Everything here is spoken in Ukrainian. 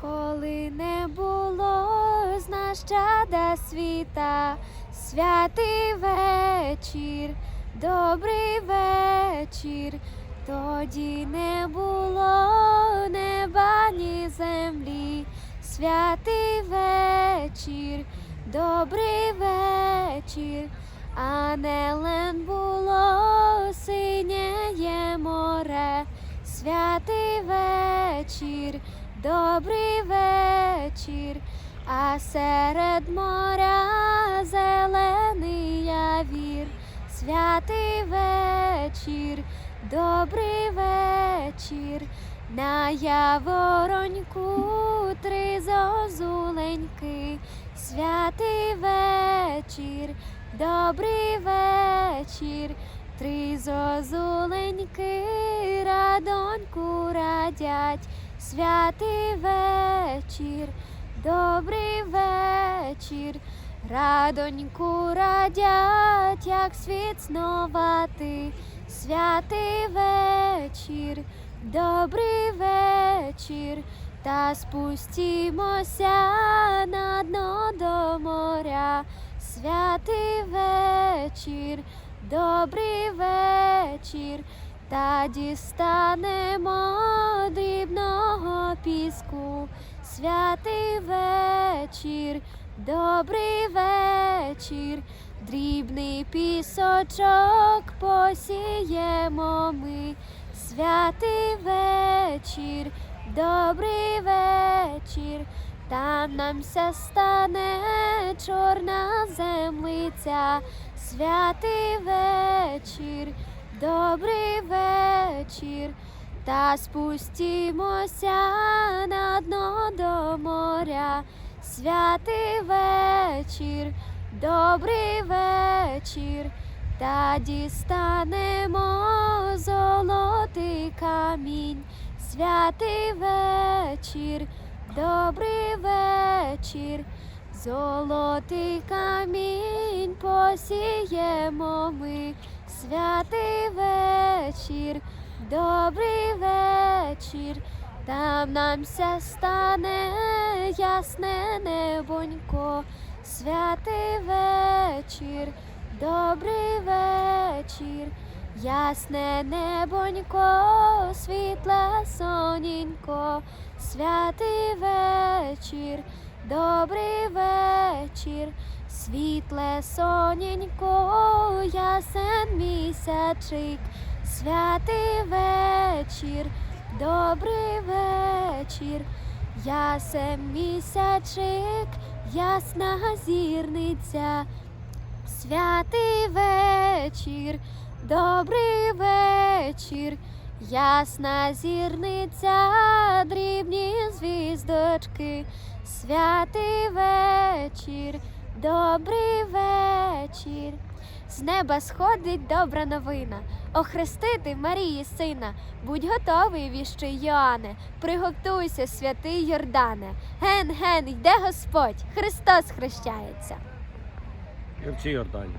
коли не було з нащада світа, святий вечір, добрий вечір, тоді не було неба ні землі, святий вечір, добрий вечір, ангелем було синє море, святий вечір, добрий вечір, а серед моря зелений явір, святий вечір, добрий вечір, на явороньку три зозуленьки, святий вечір, добрий вечір, три зозуленьки радоньку радять, святий вечір, добрий вечір, радоньку радять, як світ сновати, святий вечір, добрий вечір, та спустімося на дно до моря, святий вечір, добрий вечір, та дістанемо святий вечір, добрий вечір, дрібний пісочок посіємо ми, святий вечір, добрий вечір, там нам ся стане чорна землиця, святий вечір, добрий вечір, та спустімося на дно до моря, святий вечір, добрий вечір, та дістанемо золотий камінь, святий вечір, добрий вечір, золотий камінь посіємо ми, святий вечір, добрий вечір, там нам ся стане ясне небонько, святий вечір, добрий вечір, ясне небонько, світле соненько, святий вечір, добрий вечір, світле соненько, ясен місячик, святий вечір, добрий вечір, ясен місячик, ясна зірниця, святий вечір, добрий вечір, ясна зірниця, дрібні звіздочки, святий вечір, добрий вечір. З неба сходить добра новина. Охрестити Марії сина. Будь готовий, віщий Йоанне, приготуйся, святий Йордане. Ген, ген, йде Господь, Христос хрещається. Вивчи Йордані.